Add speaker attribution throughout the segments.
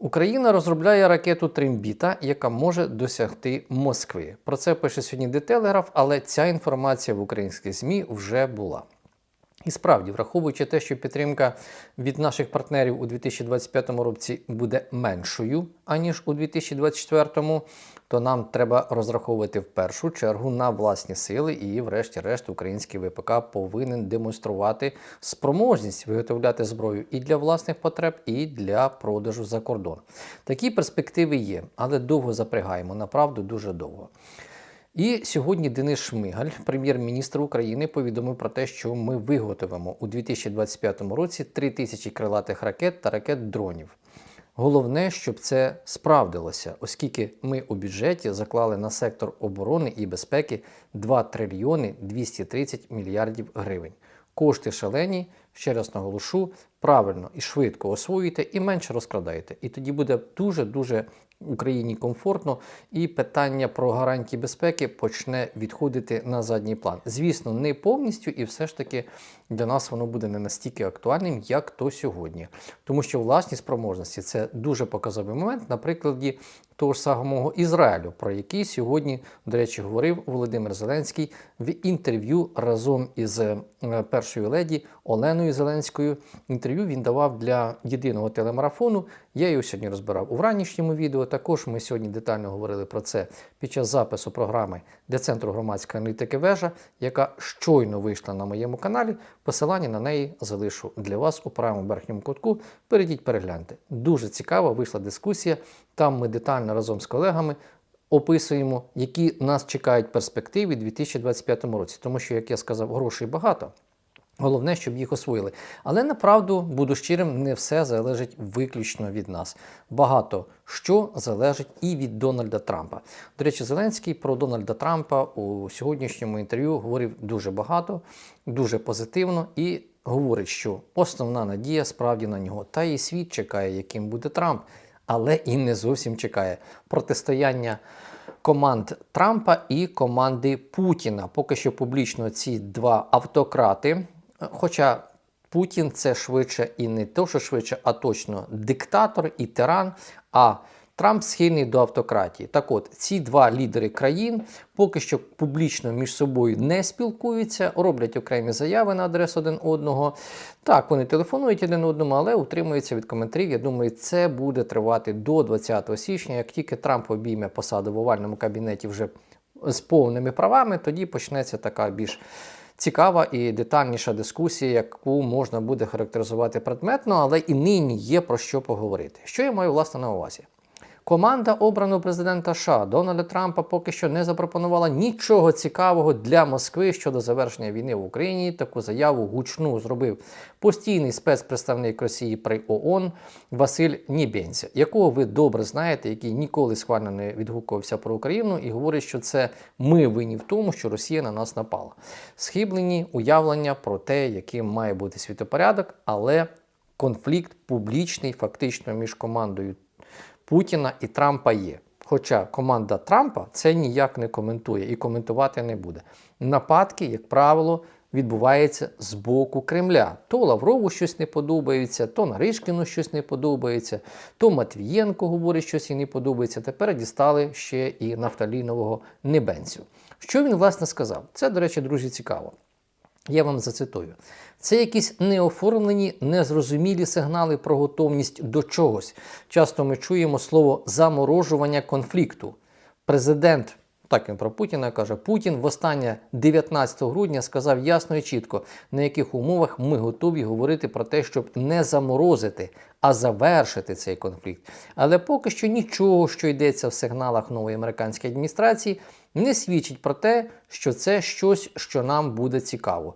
Speaker 1: Україна розробляє ракету Тримбіта, яка може досягти Москви. Про це пише сьогодні Детелеграф, але ця інформація в українських ЗМІ вже була. І справді, враховуючи те, що підтримка від наших партнерів у 2025 році буде меншою, аніж у 2024, то нам треба розраховувати в першу чергу на власні сили, і, врешті-решт, український ВПК повинен демонструвати спроможність виготовляти зброю і для власних потреб, і для продажу за кордон. Такі перспективи є, але довго запрягаємо, направду дуже довго. І сьогодні Денис Шмигаль, прем'єр-міністр України, повідомив про те, що ми виготовимо у 2025 році 3 тисячі крилатих ракет та ракет дронів. Головне, щоб це справдилося, оскільки ми у бюджеті заклали на сектор оборони і безпеки 2 трильйони 230 мільярдів гривень. Кошти шалені, ще раз наголошу, правильно і швидко освоюєте і менше розкрадаєте. І тоді буде дуже-дуже Україні комфортно, і питання про гарантії безпеки почне відходити на задній план. Звісно, не повністю, і все ж таки для нас воно буде не настільки актуальним, як то сьогодні. Тому що власні спроможності це дуже показовий момент на прикладі того ж самого Ізраїлю, про який сьогодні, до речі, говорив Володимир Зеленський в інтерв'ю разом із е, першою леді Оленою Зеленською. Інтерв'ю він давав для єдиного телемарафону. Я його сьогодні розбирав у вранішньому відео. Також ми сьогодні детально говорили про це під час запису програми для центру громадської аналітики вежа, яка щойно вийшла на моєму каналі. Посилання на неї залишу для вас у правому верхньому кутку. Перейдіть, перегляньте. Дуже цікава вийшла дискусія. Там ми детально разом з колегами описуємо, які нас чекають перспективи у 2025 році. Тому що, як я сказав, грошей багато. Головне, щоб їх освоїли. Але направду, буду щирим, не все залежить виключно від нас. Багато що залежить і від Дональда Трампа. До речі, Зеленський про Дональда Трампа у сьогоднішньому інтерв'ю говорив дуже багато, дуже позитивно і говорить, що основна надія справді на нього. Та і світ чекає, яким буде Трамп, але і не зовсім чекає протистояння. Команд Трампа і команди Путіна. Поки що публічно ці два автократи Хоча Путін це швидше і не то, що швидше, а точно диктатор і тиран. А Трамп схильний до автократії. Так от, ці два лідери країн поки що публічно між собою не спілкуються, роблять окремі заяви на адресу один одного. Так, вони телефонують один одному, але утримуються від коментарів. Я думаю, це буде тривати до 20 січня. Як тільки Трамп обійме посаду в овальному кабінеті вже з повними правами, тоді почнеться така більш цікава і детальніша дискусія, яку можна буде характеризувати предметно, але і нині є про що поговорити. Що я маю власне на увазі? Команда обраного президента США Дональда Трампа поки що не запропонувала нічого цікавого для Москви щодо завершення війни в Україні. Таку заяву гучну зробив постійний спецпредставник Росії при ООН Василь Нібенця, якого ви добре знаєте, який ніколи схвально не відгукувався про Україну і говорить, що це ми винні в тому, що Росія на нас напала. Схиблені уявлення про те, яким має бути світопорядок, але конфлікт публічний, фактично між командою. Путіна і Трампа є. Хоча команда Трампа це ніяк не коментує і коментувати не буде. Нападки, як правило, відбуваються з боку Кремля. То Лаврову щось не подобається, то Наришкіну щось не подобається, то Матвієнко говорить, щось і не подобається. Тепер дістали ще і нафталінового Небенцю. Що він власне сказав? Це, до речі, друзі, цікаво. Я вам зацитую. Це якісь неоформлені, незрозумілі сигнали про готовність до чогось. Часто ми чуємо слово заморожування конфлікту. Президент, так він про Путіна каже, Путін востаннє 19 грудня сказав ясно і чітко, на яких умовах ми готові говорити про те, щоб не заморозити, а завершити цей конфлікт. Але поки що нічого, що йдеться в сигналах нової американської адміністрації, не свідчить про те, що це щось, що нам буде цікаво.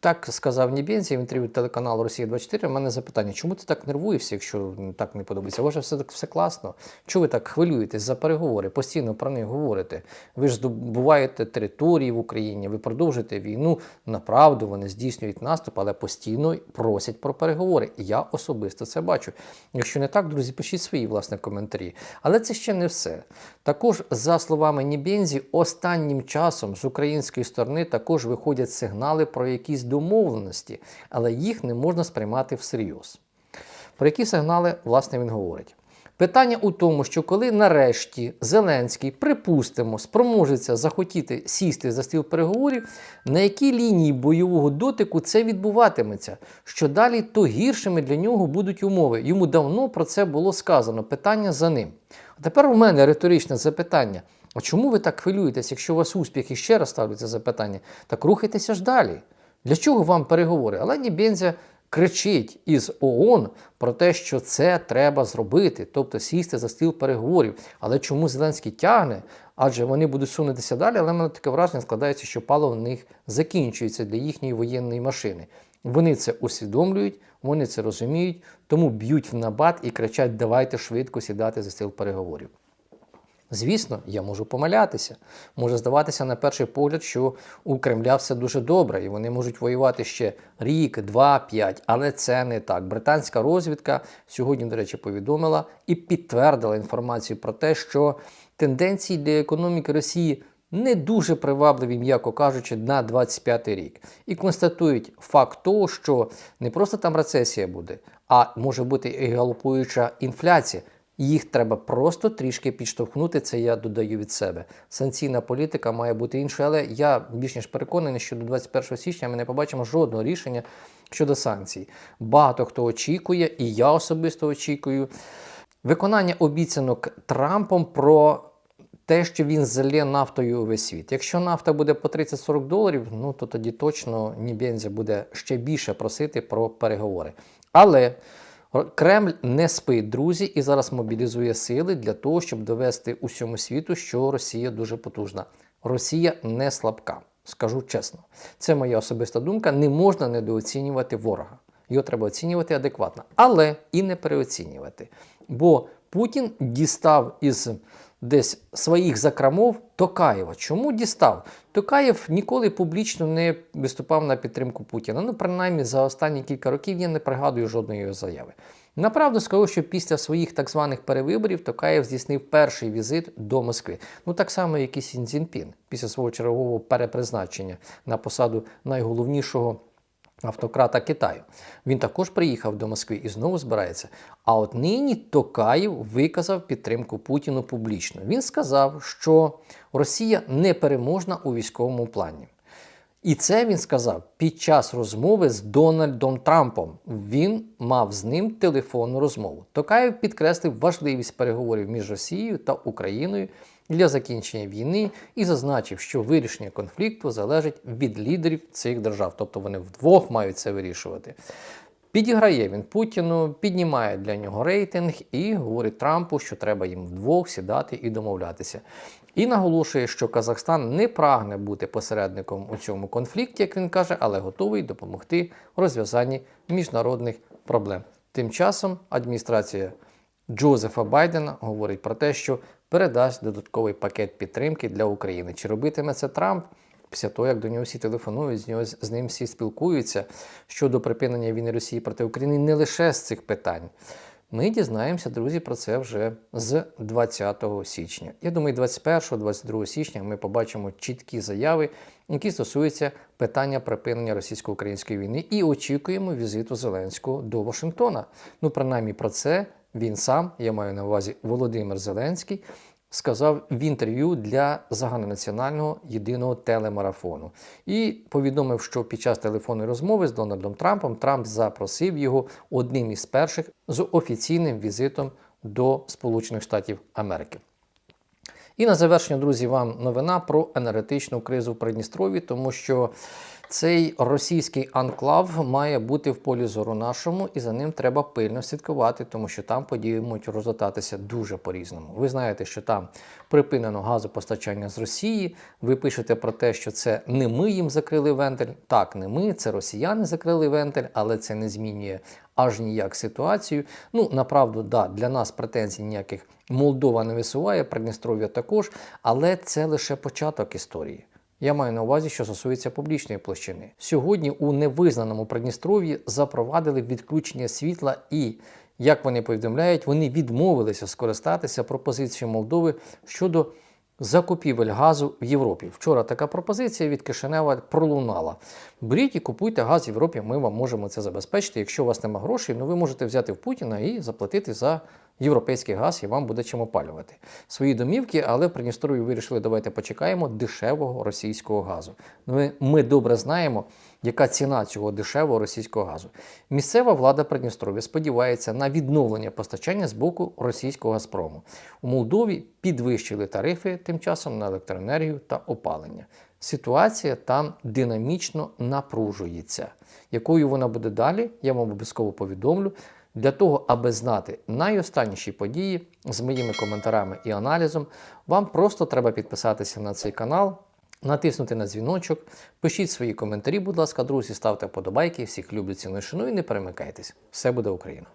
Speaker 1: Так сказав Нібензі в інтерв'ю телеканалу Росія 24 У мене запитання, чому ти так нервуєшся, якщо так не подобається? Ваше все так все класно. Чого ви так хвилюєтесь за переговори? Постійно про них говорите. Ви ж здобуваєте території в Україні, ви продовжуєте війну. Направду вони здійснюють наступ, але постійно просять про переговори. Я особисто це бачу. Якщо не так, друзі, пишіть свої власне коментарі. Але це ще не все. Також, за словами Нібензі, останнім часом з української сторони також виходять сигнали про якісь домовленості, але їх не можна сприймати всерйоз. Про які сигнали, власне, він говорить? Питання у тому, що коли нарешті Зеленський, припустимо, спроможеться захотіти сісти за стіл переговорів, на якій лінії бойового дотику це відбуватиметься, що далі то гіршими для нього будуть умови. Йому давно про це було сказано. Питання за ним. А тепер у мене риторичне запитання. А чому ви так хвилюєтесь, якщо у вас успіх і ще раз ставлю це запитання, так рухайтеся ж далі. Для чого вам переговори? Але Нібензя кричить із ООН про те, що це треба зробити, тобто сісти за стіл переговорів. Але чому Зеленський тягне? Адже вони будуть сунутися далі, але в мене таке враження складається, що паливо в них закінчується для їхньої воєнної машини. Вони це усвідомлюють, вони це розуміють, тому б'ють в набат і кричать: давайте швидко сідати за стіл переговорів. Звісно, я можу помилятися. Може здаватися на перший погляд, що у Кремля все дуже добре, і вони можуть воювати ще рік, два, п'ять. Але це не так. Британська розвідка сьогодні, до речі, повідомила і підтвердила інформацію про те, що тенденції для економіки Росії не дуже привабливі, м'яко кажучи, на 25 рік. І констатують факт того, що не просто там рецесія буде, а може бути і галопуюча інфляція. Їх треба просто трішки підштовхнути. Це я додаю від себе. Санкційна політика має бути іншою, але я більш ніж переконаний, що до 21 січня ми не побачимо жодного рішення щодо санкцій. Багато хто очікує, і я особисто очікую виконання обіцянок Трампом про. Те, що він залє нафтою увесь світ. Якщо нафта буде по 30-40 доларів, ну то тоді точно Нібензя буде ще більше просити про переговори. Але Кремль не спить, друзі, і зараз мобілізує сили для того, щоб довести усьому світу, що Росія дуже потужна. Росія не слабка, скажу чесно. Це моя особиста думка. Не можна недооцінювати ворога. Його треба оцінювати адекватно, але і не переоцінювати. Бо Путін дістав із десь своїх закрамов Токаєва. Чому дістав? Токаєв ніколи публічно не виступав на підтримку Путіна. Ну, принаймні, за останні кілька років я не пригадую жодної його заяви. Направду скажу, що після своїх так званих перевиборів Токаєв здійснив перший візит до Москви. Ну так само, як і Сін Цзіньпін після свого чергового перепризначення на посаду найголовнішого автократа Китаю. Він також приїхав до Москви і знову збирається. А от нині Токаєв виказав підтримку Путіну публічно. Він сказав, що Росія непереможна у військовому плані. І це він сказав під час розмови з Дональдом Трампом. Він мав з ним телефонну розмову. Токаєв підкреслив важливість переговорів між Росією та Україною для закінчення війни і зазначив, що вирішення конфлікту залежить від лідерів цих держав, тобто вони вдвох мають це вирішувати. Підіграє він Путіну, піднімає для нього рейтинг і говорить Трампу, що треба їм вдвох сідати і домовлятися. І наголошує, що Казахстан не прагне бути посередником у цьому конфлікті, як він каже, але готовий допомогти у розв'язанні міжнародних проблем. Тим часом адміністрація Джозефа Байдена говорить про те, що передасть додатковий пакет підтримки для України. Чи робитиме це Трамп? Після того, як до нього всі телефонують, з нього з ним всі спілкуються щодо припинення війни Росії проти України, не лише з цих питань. Ми дізнаємося, друзі, про це вже з 20 січня. Я думаю, 21-22 січня ми побачимо чіткі заяви, які стосуються питання припинення російсько-української війни, і очікуємо візиту Зеленського до Вашингтона. Ну, принаймні про це він сам, я маю на увазі Володимир Зеленський, сказав в інтерв'ю для загальнонаціонального єдиного телемарафону і повідомив, що під час телефонної розмови з Дональдом Трампом Трамп запросив його одним із перших з офіційним візитом до Сполучених Штатів Америки. І на завершення, друзі, вам новина про енергетичну кризу в Придністрові, тому що цей російський анклав має бути в полі зору нашому, і за ним треба пильно слідкувати, тому що там події можуть розгортатися дуже по-різному. Ви знаєте, що там припинено газопостачання з Росії. Ви пишете про те, що це не ми їм закрили вентиль. Так, не ми, це росіяни закрили вентиль, але це не змінює аж ніяк ситуацію. Ну, направду, да, для нас претензій ніяких Молдова не висуває, Придністров'я також, але це лише початок історії. Я маю на увазі, що стосується публічної площини. Сьогодні у невизнаному Придністров'ї запровадили відключення світла і, як вони повідомляють, вони відмовилися скористатися пропозицією Молдови щодо закупівель газу в Європі. Вчора така пропозиція від Кишинева пролунала. Беріть і купуйте газ в Європі, ми вам можемо це забезпечити. Якщо у вас немає грошей, ну ви можете взяти в Путіна і заплатити за європейський газ і вам буде чим опалювати свої домівки, але в Придністров'ї вирішили, давайте почекаємо дешевого російського газу. Ну, Ми, ми добре знаємо, яка ціна цього дешевого російського газу. Місцева влада Придністров'я сподівається на відновлення постачання з боку російського Газпрому. У Молдові підвищили тарифи тим часом на електроенергію та опалення. Ситуація там динамічно напружується. Якою вона буде далі, я вам обов'язково повідомлю. Для того, аби знати найостанніші події з моїми коментарями і аналізом, вам просто треба підписатися на цей канал, натиснути на дзвіночок, пишіть свої коментарі, будь ласка, друзі, ставте вподобайки, всіх люблю ціну і шану і не перемикайтесь. Все буде Україна!